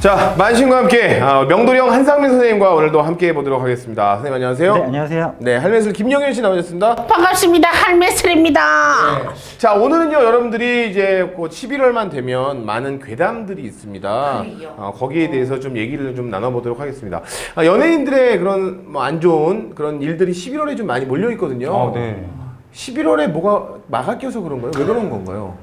자, 만신과 함께 아, 명도령 한상민 선생님과 오늘도 함께 해보도록 하겠습니다. 선생님 안녕하세요. 네, 안녕하세요. 네, 할매슬 김영현 씨 나오셨습니다. 반갑습니다. 할매슬입니다. 자, 오늘은요, 여러분들이 이제 곧 11월만 되면 많은 괴담들이 있습니다. 그래요. 어, 거기에 대해서 좀 얘기를 좀 나눠보도록 하겠습니다. 아, 연예인들의 그런 뭐 안 좋은 그런 일들이 11월에 좀 많이 몰려 있거든요. 어, 네. 11월에 뭐가 막아 껴서 그런 거예요? 왜 그런 건가요?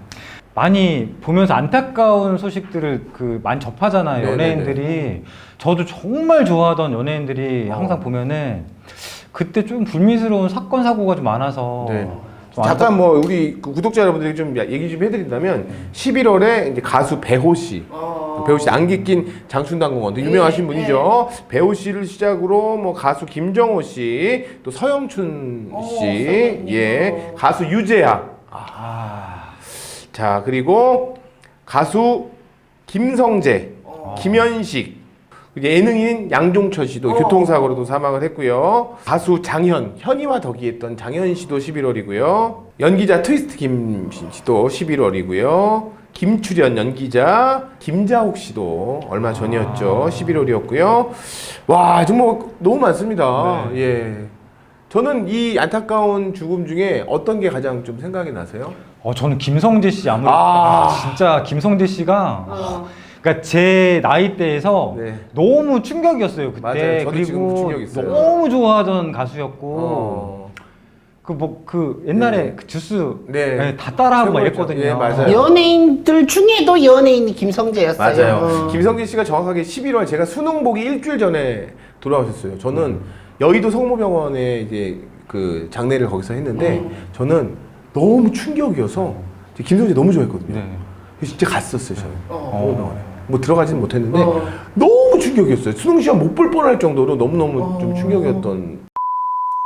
많이 보면서 안타까운 소식들을 그 많이 접하잖아요. 네네네. 연예인들이 저도 정말 좋아하던 연예인들이 어. 항상 보면은 그때 좀 불미스러운 사건 사고가 좀 많아서 네. 좀 잠깐 뭐 우리 그 구독자 여러분들이 좀 얘기 좀 해드린다면 11월에 이제 가수 배호 씨, 배호 씨 안개 낀 장춘당공원 도 유명하신 네, 분이죠. 배호 씨를 시작으로 뭐 가수 김정호 씨, 또 서영춘 어, 씨, 서영춘. 예, 가수 유재하. 아, 자 그리고 가수 김성재, 어. 김현식. 예능인 양종철 씨도 어. 교통사고로도 사망을 했고요. 가수 장현, 현이와 덕이 했던 장현 씨도 11월이고요. 연기자 트위스트 김 씨도 11월이고요. 김출연 연기자 김자옥 씨도 얼마 전이었죠. 11월이었고요. 와, 정말 너무 많습니다. 네. 예. 저는 이 안타까운 죽음 중에 어떤 게 가장 좀 생각이 나세요? 어, 저는 김성재 씨 아무래도 아. 아, 진짜 김성재 씨가 어. 그러니까 제 나이 대에서 네. 너무 충격이었어요 그때 맞아요. 저도 지금 그리고 충격 있어요. 너무 좋아하던 가수였고 어. 그 뭐 그 옛날에 네. 그 주스 네. 네, 다 따라하고 막 최고였죠. 이랬거든요. 예, 맞아요. 연예인들 중에도 연예인이 김성재였어요. 맞아요. 어. 김성진 씨가 정확하게 11월 제가 수능 보기 일주일 전에 돌아오셨어요. 저는 음. 여의도 성모병원에 이제 그 장례를 거기서 했는데 음. 저는 너무 충격이어서 김성진 너무 좋아했거든요. 네. 그래서 진짜 갔었어요, 저는. 어. 성모병원에. 뭐 들어가지는 못했는데 어. 너무 충격이었어요. 수능 시험 못 볼 뻔할 정도로 너무 너무 좀 어. 충격이었던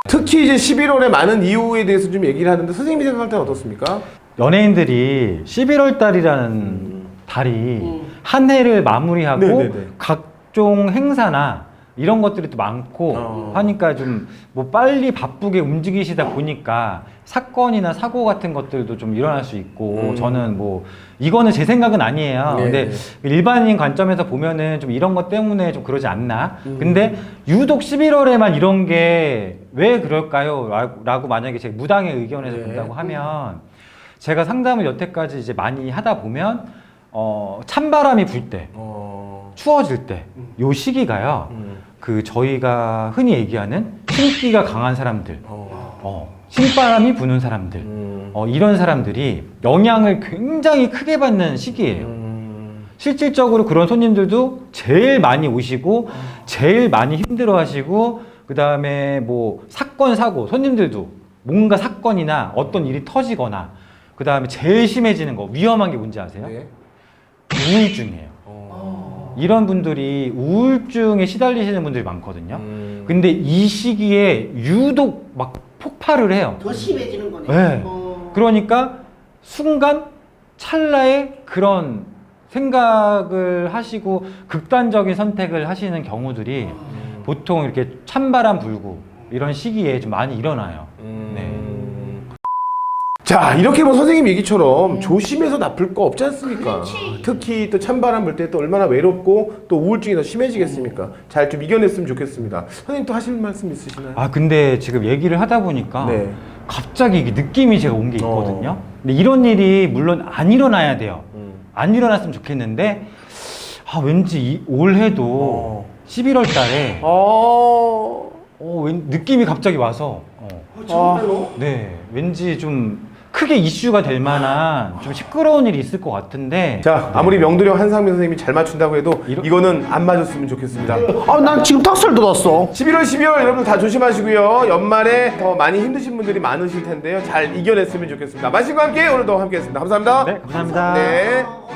특히 이제 11월에 많은 이유에 대해서 좀 얘기를 하는데 선생님이 생각할 때는 어떻습니까? 연예인들이 11월 달이라는 달이 음. 한 해를 마무리하고 네네네. 각종 행사나 이런 것들이 또 많고 어. 하니까 좀 뭐 빨리 바쁘게 움직이시다 보니까 사건이나 사고 같은 것들도 좀 일어날 수 있고 음. 저는 뭐 이거는 제 생각은 아니에요. 네, 근데 네. 일반인 관점에서 보면은 좀 이런 것 때문에 좀 그러지 않나. 음. 근데 유독 11월에만 이런 게 왜 그럴까요? 라고, 라고 만약에 제 무당의 의견에서 네. 본다고 하면 제가 상담을 여태까지 이제 많이 하다 보면 어, 찬바람이 불 때, 어... 추워질 때, 요 시기가요. 음. 그 저희가 흔히 얘기하는 신기가 강한 사람들, 어... 어, 신바람이 부는 사람들, 음. 어, 이런 사람들이 영향을 굉장히 크게 받는 시기예요. 음. 실질적으로 그런 손님들도 제일 많이 오시고 제일 많이 힘들어 하시고 그 다음에 뭐 사건 사고 손님들도 뭔가 사건이나 어떤 일이 터지거나 그 다음에 제일 심해지는 거 위험한 게 뭔지 아세요? 네. 우울증이에요. 어... 이런 분들이 우울증에 시달리시는 분들이 많거든요. 음. 근데 이 시기에 유독 막 폭발을 해요. 더 심해지는 거네. 네. 어. 그러니까 순간 찰나에 그런 생각을 하시고 극단적인 선택을 하시는 경우들이 음. 보통 이렇게 찬바람 불고 이런 시기에 좀 많이 일어나요. 음. 네. 자 이렇게 뭐 선생님 얘기처럼 조심해서 나쁠 거 없지 않습니까? 그렇지. 특히 또 찬바람 불 때 또 얼마나 외롭고 또 우울증이 더 심해지겠습니까? 잘 좀 이겨냈으면 좋겠습니다. 선생님 또 하실 말씀 있으시나요? 아 근데 지금 얘기를 하다 보니까 네. 갑자기 이게 느낌이 제가 온 게 있거든요. 어. 근데 이런 일이 물론 안 일어나야 돼요. 음. 안 일어났으면 좋겠는데 아 왠지 이, 올해도 어. 11월 달에 어. 어, 왠, 느낌이 갑자기 와서 어, 어, 정말로? 네 왠지 좀 크게 이슈가 될 만한 좀 시끄러운 일이 있을 것 같은데 자 아무리 명도령 한상민 선생님이 잘 맞춘다고 해도 이러- 이거는 안 맞았으면 좋겠습니다. 아, 난 지금 탁설 돋았어. 11월, 12월 여러분 다 조심하시고요. 연말에 더 많이 힘드신 분들이 많으실 텐데요. 잘 이겨냈으면 좋겠습니다. 마신과 함께 오늘도 함께했습니다. 감사합니다. 네 감사합니다. 네. 어,